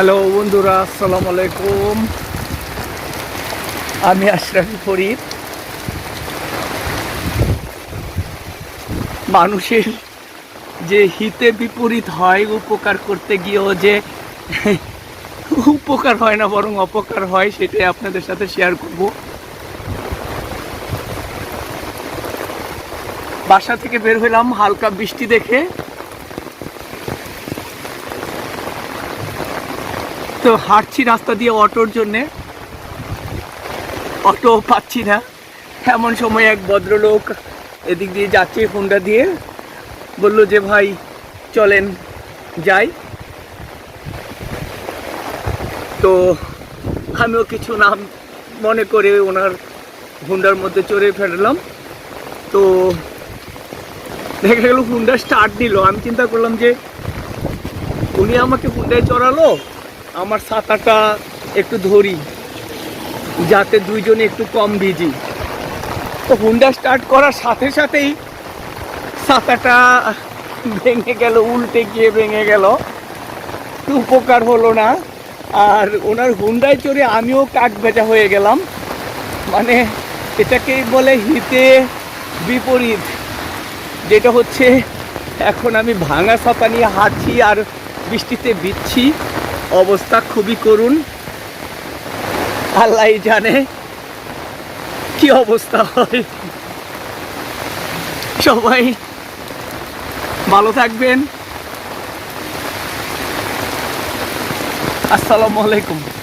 Hello বন্ধুরা, আসসালামু আলাইকুম। আমি আশরাফি ফরিদ। মানুষের যে হিতে বিপরীত হয়, উপকার করতে গিয়েও যে উপকার হয় না, বরং অপকার হয়, সেটাই আপনাদের সাথে শেয়ার করব। বাসা থেকে বের হলাম, হালকা বৃষ্টি দেখে। তো হাঁটছি রাস্তা দিয়ে অটোর জন্যে। অটো পাচ্ছি না। এমন সময় এক ভদ্রলোক এদিক দিয়ে যাচ্ছে হুন্ডা দিয়ে। বলল যে, ভাই, চলেন, যাই। তো আমিও কিছু নাম মনে করে ওনার হুন্ডার মধ্যে চড়ে ফেললাম। তো দেখা গেল হুন্ডা স্টার্ট দিল। আমি চিন্তা করলাম যে, উনি আমাকে হুন্ডায় চড়ালো? আমার সাঁতারটা একটু ধরি, যাতে দুইজনে একটু কম ভিজি তো হুন্ডা স্টার্ট করার সাথে সাথেই সাঁতারটা ভেঙে গেল, উল্টে গিয়ে ভেঙে গেল। উপকার হলো না। আর ওনার হুন্ডায় চড়ে আমিও কাক ভেজা হয়ে গেলাম। মানে এটাকেই বলে হিতে বিপরীত, যেটা হচ্ছে এখন আমি ভাঙা ছাতা নিয়ে হাঁটছি আর বৃষ্টিতে ভিজছি। অবস্থা খুবই করুন আল্লাহ জানে কি অবস্থা হয়। সবাই ভালো থাকবেন। আসসালামু আলাইকুম।